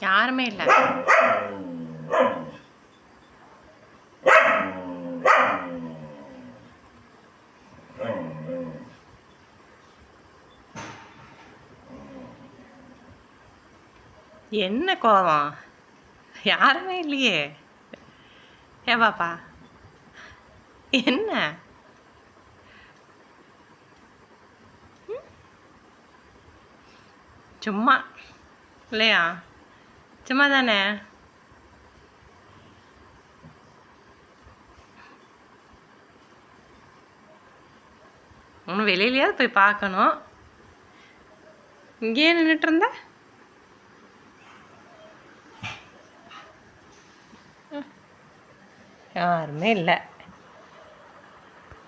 யாருமே இல்லை. என்ன கோவம்? யாருமே இல்லையே. ஏ பாப்பா. என்ன? சும்மா. இல்லையா? சும்மா தானே ஒன்று வெளியிலயாவது போய் பார்க்கணும். இங்கேயே நின்றுட்டு இருந்த? யாருமே இல்லை.